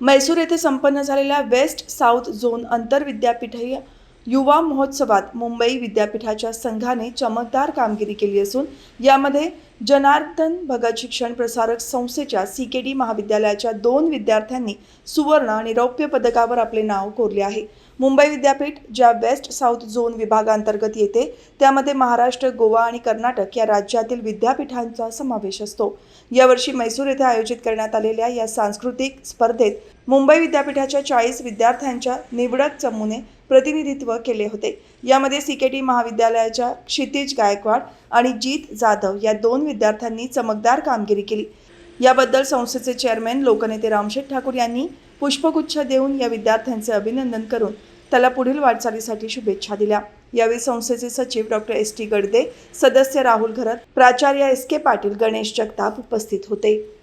मैसूर येथे संपन्न झालेल्या वेस्ट साऊथ झोन आंतरविद्यापीठीय युवा महोत्सवात मुंबई विद्यापीठाच्या संघाने चमकदार कामगिरी केली असून यामध्ये जनार्दन भगत शिक्षण प्रसारक संस्थेच्या सी के डी महाविद्यालयाच्या दोन विद्यार्थ्यांनी सुवर्ण आणि रौप्य पदकावर आपले नाव कोरले आहे. मुंबई विद्यापीठ ज्या वेस्ट साऊथ झोन विभागांतर्गत येते त्यामध्ये महाराष्ट्र गोवा आणि कर्नाटक या राज्यातील विद्यापीठांचा समावेश असतो. यावर्षी मैसूर येथे आयोजित करण्यात आलेल्या या सांस्कृतिक स्पर्धेत मुंबई विद्यापीठाच्या चाळीस विद्यार्थ्यांच्या निवडक चमूने प्रतिनिधित्व केले होते. यामध्ये सी के टी महाविद्यालयाच्या क्षितिज गायकवाड आणि जीत जाधव या दोन विद्यार्थ्यांनी चमकदार कामगिरी केली. याबद्दल संस्थेचे चेअरमॅन लोकनेते रामशेठ ठाकूर यांनी पुष्पगुच्छ देऊन या विद्यार्थ्यांचे अभिनंदन करून त्याला पुढील वाटचालीसाठी शुभेच्छा दिल्या. यावेळी संस्थेचे सचिव डॉक्टर एस टी गडदे सदस्य राहुल घरत प्राचार्य एस के पाटील गणेश जगताप उपस्थित होते.